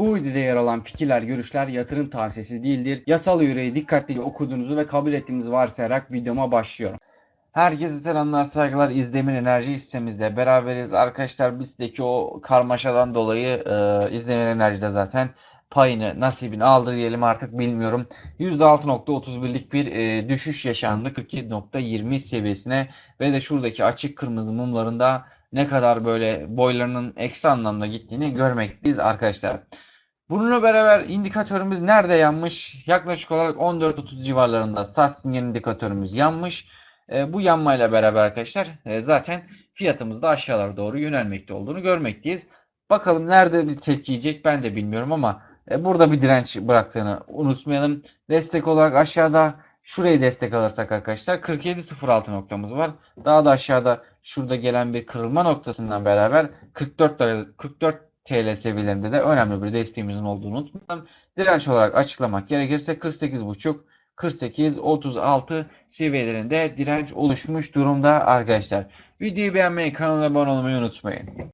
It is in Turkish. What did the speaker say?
Bu videoda yer alan fikirler, görüşler yatırım tavsiyesi değildir. Yasal yüreği dikkatlice okuduğunuzu ve kabul ettiğinizi varsayarak videoma başlıyorum. Herkese selamlar, saygılar. İzlemin Enerji hissemizde beraberiz. Arkadaşlar bizdeki o karmaşadan dolayı e, İzlemin Enerji'de zaten payını, nasibini aldı diyelim artık bilmiyorum. %6.31'lik bir e, düşüş yaşandı 47.20 seviyesine ve de şuradaki açık kırmızı mumlarında ne kadar böyle boylarının eksi anlamda gittiğini görmekteyiz arkadaşlar. Bununla beraber indikatörümüz nerede yanmış? Yaklaşık olarak 14.30 civarlarında sat sinyal indikatörümüz yanmış. E, bu yanmayla beraber arkadaşlar e, zaten fiyatımız da aşağılara doğru yönelmekte olduğunu görmekteyiz. Bakalım nerede bir tepki yiyecek ben de bilmiyorum ama e, burada bir direnç bıraktığını unutmayalım. Destek olarak aşağıda şurayı destek alırsak arkadaşlar 47.06 noktamız var. Daha da aşağıda şurada gelen bir kırılma noktasından beraber 44 TL 44 TL seviyelerinde de önemli bir desteğimizin olduğunu unutmayalım. Direnç olarak açıklamak gerekirse 48.5 48-36 seviyelerinde direnç oluşmuş durumda arkadaşlar. Videoyu beğenmeyi, kanala abone olmayı unutmayın.